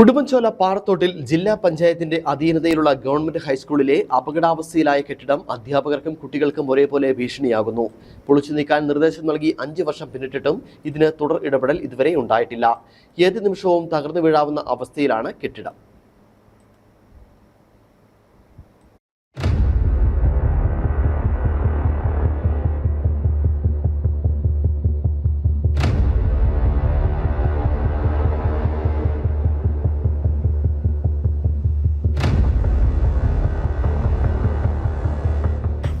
ഉടുമ്പൻചോല പാറത്തോട്ടിൽ ജില്ലാ പഞ്ചായത്തിന്റെ അധീനതയിലുള്ള ഗവൺമെന്റ് ഹൈസ്കൂളിലെ അപകടാവസ്ഥയിലായ കെട്ടിടം അധ്യാപകർക്കും കുട്ടികൾക്കും ഒരേപോലെ ഭീഷണിയാകുന്നു. പൊളിച്ചു നീക്കാൻ നിർദ്ദേശം നൽകി അഞ്ചു വർഷം പിന്നിട്ടിട്ടും ഇതിന് തുടർ ഇടപെടൽ ഇതുവരെ ഉണ്ടായിട്ടില്ല. ഏത് നിമിഷവും തകർന്നു വീഴാവുന്ന അവസ്ഥയിലാണ് കെട്ടിടം.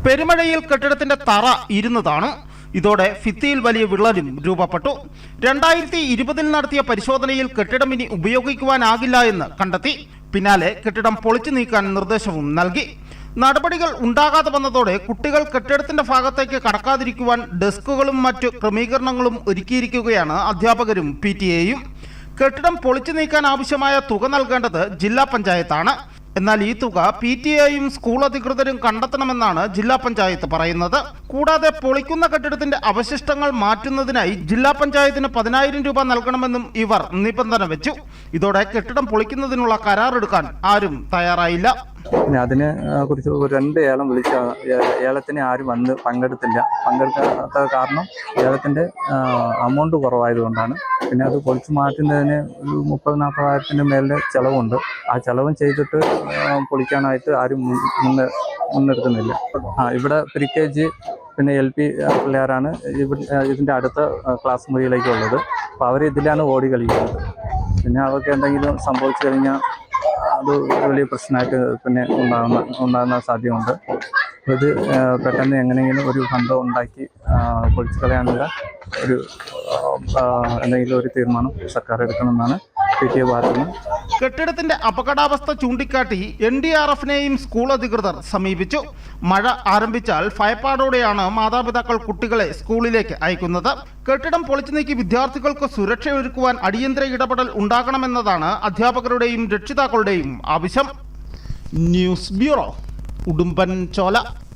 പെരുമഴയിൽ കെട്ടിടത്തിന്റെ തറ ഇരുന്നതാണ്. ഇതോടെ ഫിത്തിയിൽ വലിയ വിള്ളലും രൂപപ്പെട്ടു. രണ്ടായിരത്തി ഇരുപതിൽ നടത്തിയ പരിശോധനയിൽ കെട്ടിടം ഇനി ഉപയോഗിക്കുവാനാകില്ല എന്ന് കണ്ടെത്തി. പിന്നാലെ കെട്ടിടം പൊളിച്ചു നീക്കാൻ നിർദ്ദേശവും നൽകി. നടപടികൾ ഉണ്ടാകാതെ വന്നതോടെ കുട്ടികൾ കെട്ടിടത്തിന്റെ ഭാഗത്തേക്ക് കടക്കാതിരിക്കുവാൻ ഡെസ്കുകളും മറ്റു ക്രമീകരണങ്ങളും ഒരുക്കിയിരിക്കുകയാണ് അധ്യാപകരും പി ടി എയും. കെട്ടിടം പൊളിച്ചു നീക്കാൻ ആവശ്യമായ തുക നൽകേണ്ടത് ജില്ലാ പഞ്ചായത്താണ്. എന്നാൽ ഈ തുക പി ടി എയും സ്കൂൾ അധികൃതരും കണ്ടെത്തണമെന്നാണ് ജില്ലാ പഞ്ചായത്ത് പറയുന്നത്. കൂടാതെ പൊളിക്കുന്ന കെട്ടിടത്തിന്റെ അവശിഷ്ടങ്ങൾ മാറ്റുന്നതിനായി ജില്ലാ പഞ്ചായത്തിന് പതിനായിരം രൂപ നൽകണമെന്നും ഇവർ നിബന്ധന വെച്ചു. ഇതോടെ കെട്ടിടം പൊളിക്കുന്നതിനുള്ള കരാറെടുക്കാൻ ആരും തയ്യാറായില്ല. അതിനെ കുറിച്ച് രണ്ട് ഏലം വിളിച്ച ഏലത്തിന് ആരും വന്ന് പങ്കെടുത്തില്ല. പങ്കെടുക്കാത്ത കാരണം ഏലത്തിന്റെ അമൗണ്ട് കുറവായതുകൊണ്ടാണ് പിന്നെ അത് പൊളിച്ചു മാറ്റുന്നതിന് ഒരു മുപ്പത് നാൽപ്പതായിരത്തിന്റെ മേലെ ചിലവുണ്ട്. ആ ചിലവും ചെയ്തിട്ട് പൊളിക്കാനായിട്ട് ആരും മുന്ന് മുന്നെടുക്കുന്നില്ല. ആ ഇവിടെ പ്രി കെ ജി പിന്നെ എൽ പി പിള്ളേരാണ് ഇതിന്റെ അടുത്ത ക്ലാസ് മുറിയിലേക്കുള്ളത്. അപ്പോൾ അവർ ഇതിലാണ് ഓടി കളിക്കുന്നത്. പിന്നെ അവർക്ക് എന്തെങ്കിലും സംഭവിച്ചു കഴിഞ്ഞാൽ അത് വലിയ പ്രശ്നമായിട്ട് പിന്നെ ഉണ്ടാകുന്ന ഉണ്ടാകുന്ന സാധ്യതയുണ്ട്. ഇത് പെട്ടെന്ന് എങ്ങനെയെങ്കിലും ഒരു ബന്ധം ഉണ്ടാക്കി പൊളിച്ചു കളയാനുള്ള ഒരു എന്തെങ്കിലും ഒരു തീരുമാനം സർക്കാർ എടുക്കണമെന്നാണ് പി ടി എ കെട്ടിടത്തിന്റെ അപകടാവസ്ഥ ചൂണ്ടിക്കാട്ടി എൻ ഡി ആർ എഫിനെയും സ്കൂൾ അധികൃതർ സമീപിച്ചു. മഴ ആരംഭിച്ചാൽ ഭയപ്പാടോടെയാണ് മാതാപിതാക്കൾ കുട്ടികളെ സ്കൂളിലേക്ക് അയക്കുന്നത്. കെട്ടിടം പൊളിച്ചു നീക്കി വിദ്യാർത്ഥികൾക്ക് സുരക്ഷയൊരുക്കുവാൻ അടിയന്തര ഇടപെടൽ ഉണ്ടാകണമെന്നതാണ് അധ്യാപകരുടെയും രക്ഷിതാക്കളുടെയും ആവശ്യം. News bureau. udumban colak.